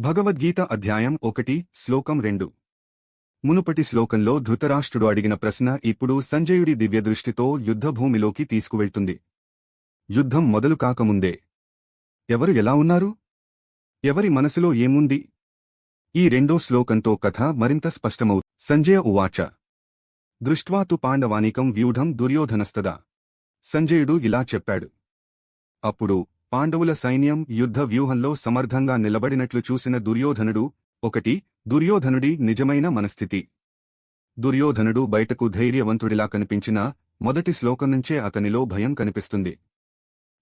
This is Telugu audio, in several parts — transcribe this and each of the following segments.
భగవద్గీత అధ్యాయం ఒకటి శ్లోకం రెండు. మునుపటి శ్లోకంలో ధృతరాష్ట్రుడు అడిగిన ప్రశ్న ఇప్పుడు సంజయుడి దివ్యదృష్టితో యుద్ధభూమిలోకి తీసుకువెళ్తుంది. యుద్ధం మొదలు కాకముందే. ఎవరు ఎలా ఉన్నారు? ఎవరి మనసులో ఏముంది? ఈ రెండో శ్లోకంతో కథ మరింత స్పష్టమవు సంజయ ఉవాచ. దృష్ట్వా తు పాండవానికం వ్యూఢం దుర్యోధనస్తదా. సంజయుడు ఇలా చెప్పాడు. అప్పుడు పాండవుల సైన్యం యుద్ధ వ్యూహంలో సమర్థంగా నిలబడినట్లు చూసిన దుర్యోధనుడు ఒకటి దుర్యోధనుడి నిజమైన మనస్థితి. దుర్యోధనుడు బయటకు ధైర్యవంతుడిలా కనిపించినా మొదటి శ్లోకం నుంచే అతనిలో భయం కనిపిస్తుంది.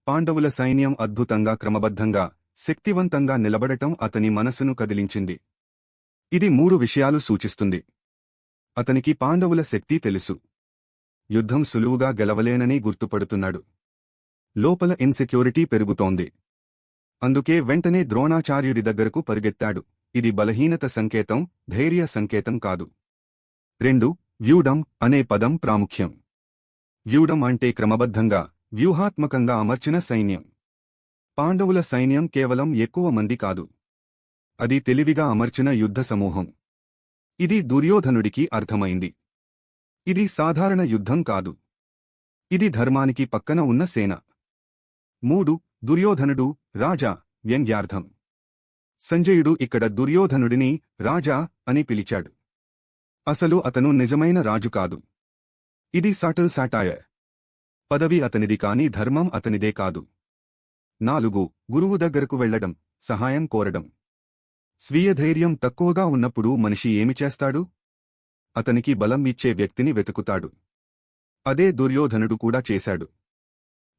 పాండవుల సైన్యం అద్భుతంగా క్రమబద్ధంగా శక్తివంతంగా నిలబడటం అతని మనసును కదిలించింది. ఇది మూడు విషయాలు సూచిస్తుంది. అతనికి పాండవుల శక్తి తెలుసు. యుద్ధం సులువుగా గెలవలేనని గుర్తుపడుతున్నాడు. లోపల ఇన్సెక్యూరిటీ పెరుగుతోంది. అందుకే వెంటనే ద్రోణాచార్యుడి దగ్గరకు పరిగెత్తాడు. ఇది బలహీనత సంకేతం ధైర్య సంకేతం కాదు. రెండు వ్యూడం అనే పదం ప్రాముఖ్యం. వ్యూడం అంటే క్రమబద్ధంగా వ్యూహాత్మకంగా అమర్చిన సైన్యం. పాండవుల సైన్యం కేవలం ఎక్కువ మంది కాదు. అది తెలివిగా అమర్చిన యుద్ధ సమూహం. ఇది దుర్యోధనుడికి అర్థమైంది. ఇది సాధారణ యుద్ధం కాదు. ఇది ధర్మానికి పక్కన ఉన్న సేన. మూడు దుర్యోధనుడు రాజా వ్యంగ్యార్థం. సంజయుడు ఇక్కడ దుర్యోధనుడిని రాజా అని పిలిచాడు. అసలు అతను నిజమైన రాజు కాదు. ఇది సటల్ సాటాయర్ పదవి అతనిది కాని ధర్మం అతనిదే కాదు. నాలుగు గురువు దగ్గరకు వెళ్ళడం సహాయం కోరడం. స్వీయ ధైర్యం తక్కువగా ఉన్నప్పుడు మనిషి ఏమి చేస్తాడు? అతనికి బలం ఇచ్చే వ్యక్తిని వెతుకుతాడు. అదే దుర్యోధనుడు కూడా చేశాడు.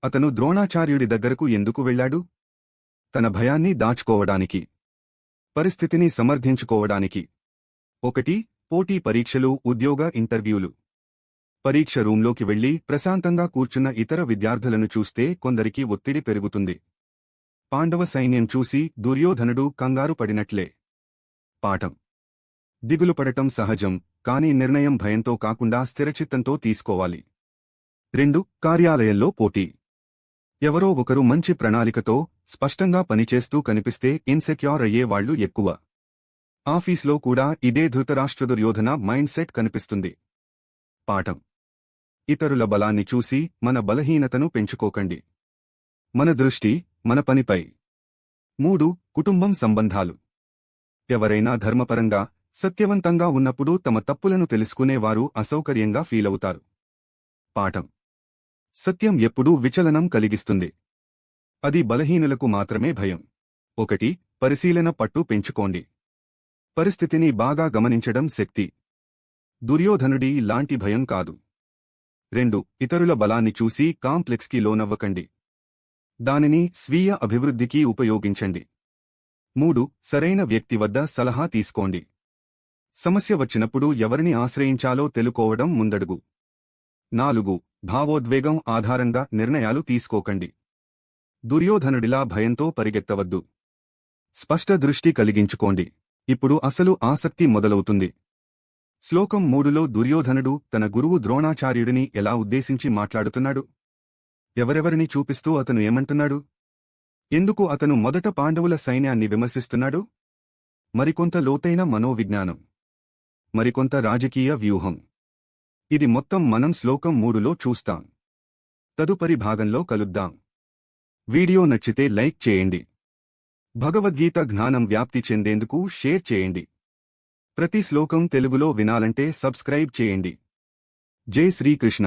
అతను ద్రోణాచార్యుడి దగ్గరకు ఎందుకు వెళ్ళాడు? తన భయాన్ని దాచుకోవడానికి పరిస్థితిని సమర్థించుకోవడానికి. ఒకటి పోటీ పరీక్షలు ఉద్యోగ ఇంటర్వ్యూలు. పరీక్ష రూంలోకి వెళ్ళి ప్రశాంతంగా కూర్చున్న ఇతర విద్యార్థులను చూస్తే కొందరికి ఒత్తిడి పెరుగుతుంది. పాండవ సైన్యం చూసి దుర్యోధనుడు కంగారు పడినట్లే. పాఠం. దిగులు పడటం సహజం కాని నిర్ణయం భయంతో కాకుండా స్థిరచిత్తంతో తీసుకోవాలి. రెండు కార్యాలయంలో పోటీ. ఎవరో ఒకరు మంచి ప్రణాళికతో స్పష్టంగా పనిచేస్తూ కనిపిస్తే ఇన్సెక్యూర్ అయ్యే వాళ్ళు ఎక్కువ. ఆఫీస్లో కూడా ఇదే ధృతరాష్ట్ర దుర్యోధన మైండ్ సెట్ కనిపిస్తుంది. పాఠం. ఇతరుల బలాన్ని చూసి మన బలహీనతను పెంచుకోకండి. మన దృష్టి మన పనిపై. మూడు కుటుంబం సంబంధాలు. ఎవరైనా ధర్మపరంగా సత్యవంతంగా ఉన్నప్పుడు తమ తప్పులను తెలుసుకునేవారు అసౌకర్యంగా ఫీలవుతారు. పాఠం. సత్యం ఎప్పుడూ విచలనం కలిగిస్తుంది. అది బలహీనులకు మాత్రమే భయం. ఒకటి పరిశీలన పట్టు పెంచుకోండి. పరిస్థితిని బాగా గమనించడం శక్తి. దుర్యోధనుడి లాంటి భయం కాదు. రెండు ఇతరుల బలాన్ని చూసి కాంప్లెక్స్కి లోనవ్వకండి. దానిని స్వీయ అభివృద్ధికి ఉపయోగించండి. మూడు సరైన వ్యక్తి వద్ద సలహా తీసుకోండి. సమస్య వచ్చినప్పుడు ఎవరిని ఆశ్రయించాలో తెలుకోవడం ముందడుగు. నాలుగు భావోద్వేగం ఆధారంగా నిర్ణయాలు తీసుకోకండి. దుర్యోధనుడిలా భయంతో పరిగెత్తవద్దు. స్పష్ట దృష్టి కలిగించుకోండి. ఇప్పుడు అసలు ఆసక్తి మొదలవుతుంది. శ్లోకం మూడులో దుర్యోధనుడు తన గురువు ద్రోణాచార్యుడిని ఎలా ఉద్దేశించి మాట్లాడుతున్నాడు? ఎవరెవరిని చూపిస్తూ అతను ఏమంటున్నాడు? ఎందుకు అతను మొదట పాండవుల సైన్యాన్ని విమర్శిస్తున్నాడు? మరికొంత లోతైన మనోవిజ్ఞానం. మరికొంత రాజకీయ వ్యూహం. ఇది మొత్తం మనం శ్లోకం మూడులో చూస్తాం. తదుపరి భాగంలో కలుద్దాం. వీడియో నచ్చితే లైక్ చేయండి. భగవద్గీత జ్ఞానం వ్యాప్తి చెందేందుకు షేర్ చేయండి. ప్రతి శ్లోకం తెలుగులో వినాలంటే సబ్స్క్రైబ్ చేయండి. జై శ్రీకృష్ణ.